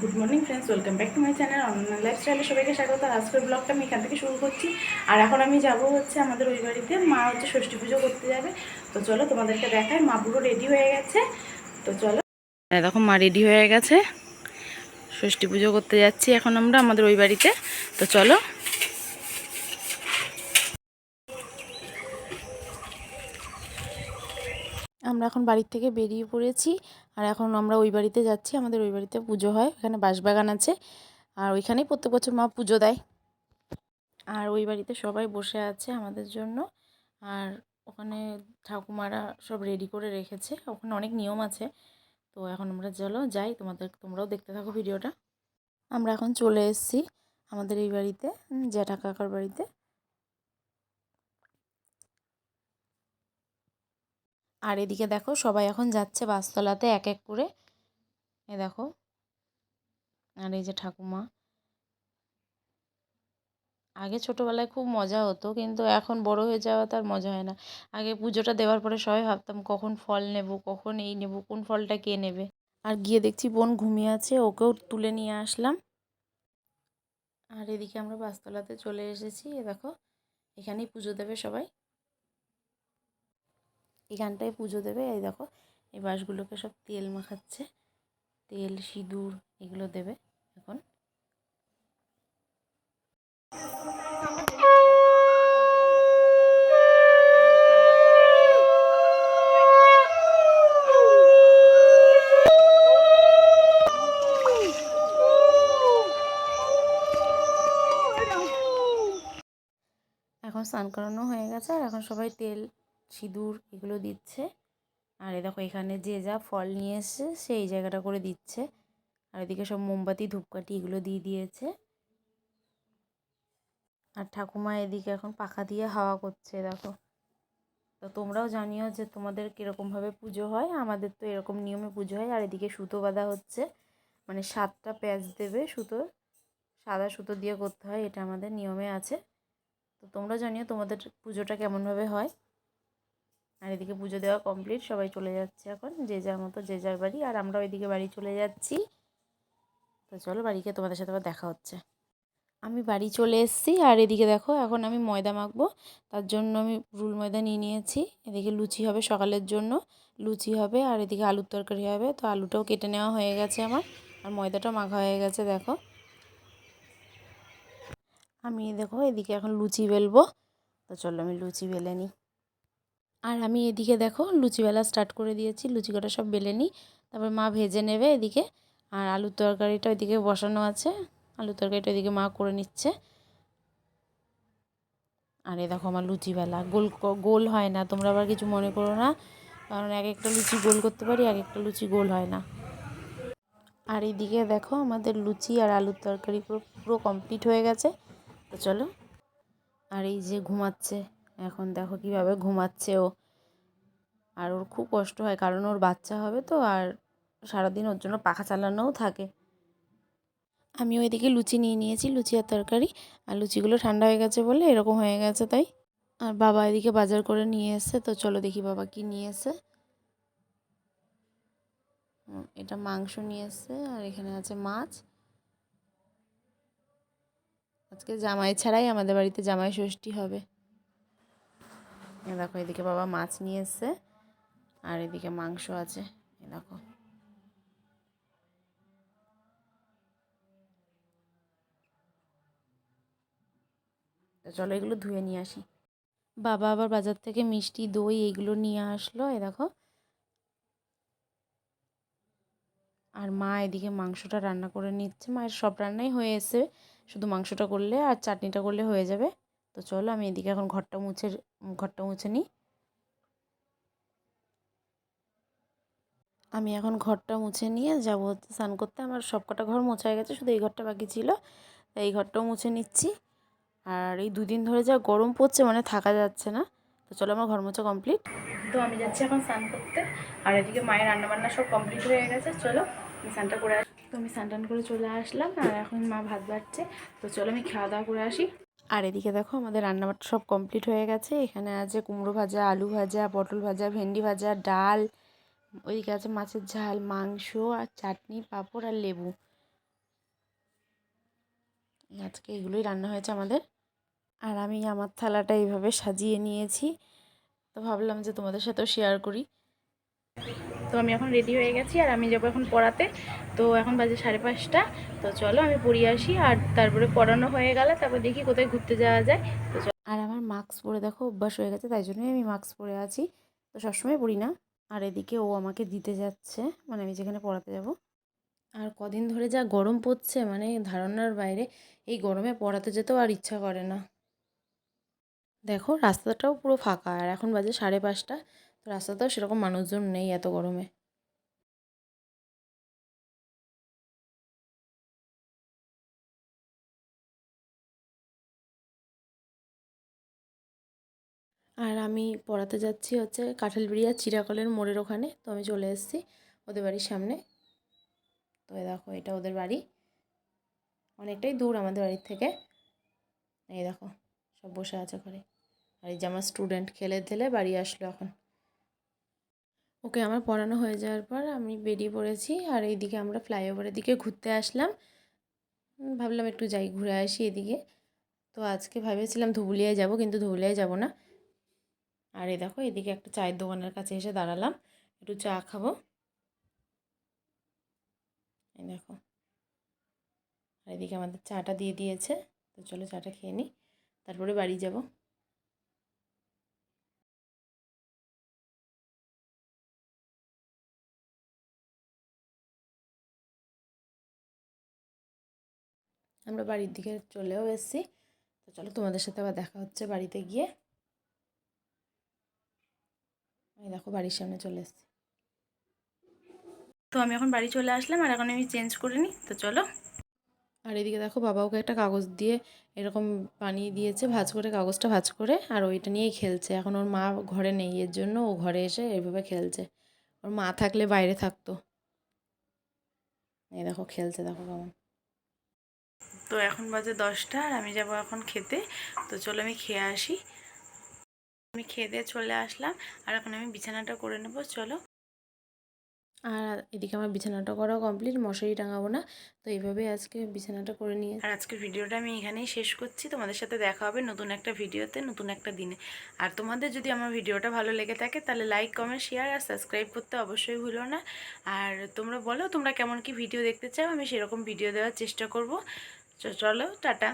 Good morning friends welcome back to my channel online লাইফস্টাইলে সবাইকে স্বাগত। আজকের ব্লগটা আমি এখান থেকে শুরু করছি। আর এখন আমি যাব হচ্ছে আমাদের ওই বাড়িতে। মা হচ্ছে ষষ্ঠী পুজো করতে যাবে। তো চলো তোমাদেরকে দেখায় মা পুরো রেডি হয়ে গেছে। তো চলো। দেখো মা রেডি হয়ে গেছে। ষষ্ঠী পুজো করতে যাচ্ছি এখন আমরা আমাদের ওই বাড়িতে। তো চলো। আমরা এখন বাড়ির থেকে বেরিয়ে পড়েছি। আর এখন আমরা ওই বাড়িতে যাচ্ছি, আমাদের ওই বাড়িতে পুজো হয়, এখানে বাঁশবাগান আছে, আর ওইখানেই প্রত্যেক বছর মা পুজো দেয়। আর ওই বাড়িতে সবাই বসে আছে আমাদের জন্য, আর ওখানে ঠাকুমারা সব রেডি করে রেখেছে, ওখানে অনেক নিয়ম আছে। তো এখন আমরা চলো যাই, তোমাদের, তোমরাও দেখতে থাকো ভিডিওটা। আমরা এখন চলে এসেছি আমাদের এই বাড়িতে জ্যাঠা কাকার বাড়িতে। আর এদিকে দেখো সবাই এখন যাচ্ছে বাসতলাতে এক এক করে। এ দেখো। আর এই যে ঠাকুমা। আগে ছোটোবেলায় খুব মজা হতো, কিন্তু এখন বড় হয়ে যাওয়া তার মজা হয় না। আগে পুজোটা দেওয়ার পরে সবাই ভাবতাম কখন ফল নেব, কখন এই নেব, কোন ফলটা কে নেবে। আর গিয়ে দেখছি বোন ঘুমিয়ে আছে, ওকেও তুলে নিয়ে আসলাম। আর এদিকে আমরা বাসতলাতে চলে এসেছি, এ দেখো। এখানেই পুজো দেবে সবাই। এখানটায় পুজো দেবে, এই দেখো। এই বাঁশগুলোকে সব তেল মাখাচ্ছে, তেল, সিঁদুর, এগুলো দেবে এখন। এখন স্নান করানো হয়ে গেছে, আর এখন সবাই তেল সিঁদুর এগুলো দিচ্ছে। আর এ দেখো এখানে যে যা ফল নিয়ে এসছে সেই জায়গাটা করে দিচ্ছে। আর এদিকে সব মোমবাতি, ধূপকাঠি এগুলো দিয়ে দিয়েছে। আর ঠাকুমা এদিকে এখন পাখা দিয়ে হাওয়া করছে, দেখো। তো তোমরাও জানিও যে তোমাদের কীরকমভাবে পুজো হয়। আমাদের তো এরকম নিয়মে পুজো হয়। আর এদিকে সুতো বাঁধা হচ্ছে। মানে সাতটা প্যাচ দেবে সুতো। সাদা সুতো দিয়ে করতে হয়, এটা আমাদের নিয়মে আছে। তো তোমরা জানিও তোমাদের পুজোটা কেমনভাবে হয়। আর এদিকে পুজো দেওয়া কমপ্লিট সবাই চলে যাচ্ছে এখন, যে যার মতো, যে যার বাড়ি, আর আমরা ওইদিকে বাড়ি চলে যাচ্ছি। তো চলো বাড়িকে তোমাদের সাথে আবার দেখা হচ্ছে। আমি বাড়ি চলে এসেছি, আর এদিকে দেখো, এখন আমি ময়দা মাখবো, তার জন্য আমি রুল ময়দা নিয়ে নিয়েছি। এদিকে লুচি হবে সকালের জন্য, লুচি হবে, আর এদিকে আলুর তরকারি হবে। তো আলুটাও কেটে নেওয়া হয়ে গেছে আমার, আর ময়দাটাও মাখা হয়ে গেছে, দেখো। আমি দেখো, এদিকে এখন লুচি বেলবো। তো চলো আমি লুচি বেলে নিই। আর আমি এদিকে দেখো লুচি বেলা স্টার্ট করে দিয়েছি, লুচি কটা সব বেলে নিই, তারপর মা ভেজে নেবে এদিকে, আর আলুর তরকারিটা ওইদিকে বসানো আছে, আলুর তরকারিটা ওইদিকে মা করে নিচ্ছে। আর এ দেখো আমার লুচি বেলা, গোল গোল হয় না, তোমরা আবার কিছু মনে করো না, কারণ এক একটা লুচি গোল করতে পারি, এক একটা লুচি গোল হয় না। আর এইদিকে দেখো আমাদের লুচি আর আলুর তরকারি পুরো পুরো কমপ্লিট হয়ে গেছে, তো চলো। আর এই যে ঘুমাচ্ছে এখন দেখো কীভাবে ঘুমাচ্ছে ও আর ওর খুব কষ্ট হয়, কারণ ওর বাচ্চা হবে তো, আর সারাদিন ওর জন্য পাখা চালানোও থাকে। আমি ওইদিকে লুচি নিয়ে নিয়েছি, লুচি আর তরকারি। আর লুচিগুলো ঠান্ডা হয়ে গেছে বলে এরকম হয়ে গেছে তাই। আর বাবা এদিকে বাজার করে নিয়ে এসছে, তো চলো দেখি বাবা কি নিয়ে এসে। এটা মাংস নিয়ে এসছে, আর এখানে আছে মাছ। আজকে জামাই ছাড়াই আমাদের বাড়িতে জামাই ষষ্ঠী হবে। দেখো, এদিকে বাবা মাছ নিয়ে এসছে, আর এদিকে মাংস আছে, এ দেখো। চলো এগুলো ধুয়ে নিয়ে আসি। বাবা আবার বাজার থেকে মিষ্টি, দই এগুলো নিয়ে আসলো, এ দেখো। আর মা এদিকে মাংসটা রান্না করে নিচ্ছে, মায়ের সব রান্নাই হয়ে এসে শুধু মাংসটা করলে আর চাটনিটা করলে হয়ে যাবে। তো চলো আমি এদিকে এখন ঘরটা মুছে ঘরটা মুছে নিই। আমি এখন ঘরটা মুছে নিয়ে যাব স্নান করতে। আমার সব কটা ঘর মোছা হয়ে গেছে, শুধু এই ঘরটা বাকি ছিল। তাই এই ঘরটাও মুছে নিচ্ছি। আর এই দুদিন ধরে যা গরম পড়ছে মানে থাকা যাচ্ছে না। তো চলো আমার ঘর মোছা কমপ্লিট। তো আমি যাচ্ছি এখন স্নান করতে। আর এদিকে মায়ের রান্নাবান্না সব কমপ্লিট হয়ে গেছে। চলো আমি স্নানটা করে আস তো আমি স্নান টান করে চলে আসলাম। আর এখন মা ভাত বাড়ছে। তো চলো আমি খাওয়া দাওয়া করে আসি। আর এদিকে দেখো আমাদের রান্নাবান্না সব কমপ্লিট হয়ে গেছে। এখানে আছে কুমড়ো ভাজা, আলু ভাজা, পটল ভাজা, ভেন্ডি ভাজা, ডাল, ওইদিকে আছে মাছের ঝাল, মাংস আর চাটনি, পাঁপড় আর লেবু। আজকে এগুলোই রান্না হয়েছে আমাদের। আর আমি আমার থালাটা এইভাবে সাজিয়ে নিয়েছি। তো ভাবলাম যে তোমাদের সাথেও শেয়ার করি। তো আমি এখন রেডি হয়ে গেছি আর আমি যাব এখন পড়াতে। তো এখন বাজে সাড়ে পাঁচটা। তো চলো আমি পড়িয়ে আসি আর তারপরে পড়ানো হয়ে গেলে তারপর দেখি কোথায় ঘুরতে যাওয়া যায়। তো। আর আমার মাস্ক পরে দেখো অভ্যাস হয়ে গেছে তাই জন্যই আমি মাস্ক পরে আছি। তো সবসময় পড়ি না। আর এদিকে ও আমাকে দিতে যাচ্ছে মানে আমি যেখানে পড়াতে যাব। আর কদিন ধরে যা গরম পড়ছে মানে ধারণার বাইরে এই গরমে পড়াতে যেতেও আর ইচ্ছা করে না। দেখো রাস্তাটাও পুরো ফাঁকা আর এখন বাজে সাড়ে পাঁচটা। রাস্তাতেও সেরকম মানুষজন নেই এত গরমে। আর আমি পড়াতে যাচ্ছি হচ্ছে কাঁঠালবিড়িয়া চিরাকলের মোড়ের ওখানে, তো আমি চলে এসেছি ওদের বাড়ির সামনে। তো দেখো, এটা ওদের বাড়ি। অনেকটাই দূর আমাদের বাড়ির থেকে। এই দেখো, সব বসে আছে ঘরে। আর এই যে আমার স্টুডেন্ট খেলে ঢেলে বাড়ি আসলো এখন। ওকে আমার পড়ানো হয়ে যাওয়ার পর আমি বেরিয়ে পড়েছি আর এইদিকে আমরা ফ্লাইওভারের দিকে ঘুরতে আসলাম। ভাবলাম একটু যাই, ঘুরে আসি এদিকে। তো আজকে ভেবেছিলাম ধুবুলিয়ায় যাব, কিন্তু ধুবুলিয়ায় যাব না। আর এই দেখো, এদিকে একটা চায়ের দোকানের কাছে এসে দাঁড়ালাম। একটু চা খাব। এই দেখো। আর এদিকে আমাদের চাটা দিয়ে দিয়েছে। তো চলো চাটা খেয়ে নিই। তারপরে বাড়ি যাব। আমরা বাড়ির দিকে চলেও এসেছি। তো চলো তোমাদের সাথে আবার দেখা হচ্ছে বাড়িতে গিয়ে। এই দেখো বাড়ির সামনে চলে এসেছি। তো আমি এখন বাড়ি চলে আসলাম আর এখন আমি চেঞ্জ করে নিই। তো চলো। আর এদিকে দেখো বাবা ওকে একটা কাগজ দিয়ে এরকম বানিয়ে দিয়েছে ভাজ করে কাগজটা ভাজ করে আর ওইটা নিয়েই খেলছে। এখন ওর মা ঘরে নেই এর জন্য ও ঘরে এসে এইভাবে খেলছে। ওর মা থাকলে বাইরে থাকতো। এই দেখো খেলছে দেখো কেমন। তো এখন বাজে দশটা আর আমি যাব এখন খেতে। তো চলো আমি খেয়ে আসি। আমি খেয়ে দিয়ে চলে আসলাম। আর এখন আমি বিছানাটা করে নেব, চলো। আর এদিকে আমার বিছানাটা করা কমপ্লিট, মশারি টাঙাবো না। তো এইভাবেই আজকে বিছানাটা করে নিয়ে আর আজকের ভিডিওটা আমি এখানেই শেষ করছি। তোমাদের সাথে দেখা হবে নতুন একটা ভিডিওতে, নতুন একটা দিনে। আর তোমাদের যদি আমার ভিডিওটা ভালো লেগে থাকে, তাহলে লাইক কমেন্ট শেয়ার আর সাবস্ক্রাইব করতে অবশ্যই ভুলো না। আর তোমরা বলো, তোমরা কেমন কি ভিডিও দেখতে চাও, আমি সেরকম ভিডিও দেওয়ার চেষ্টা করব। চলো, টাটা।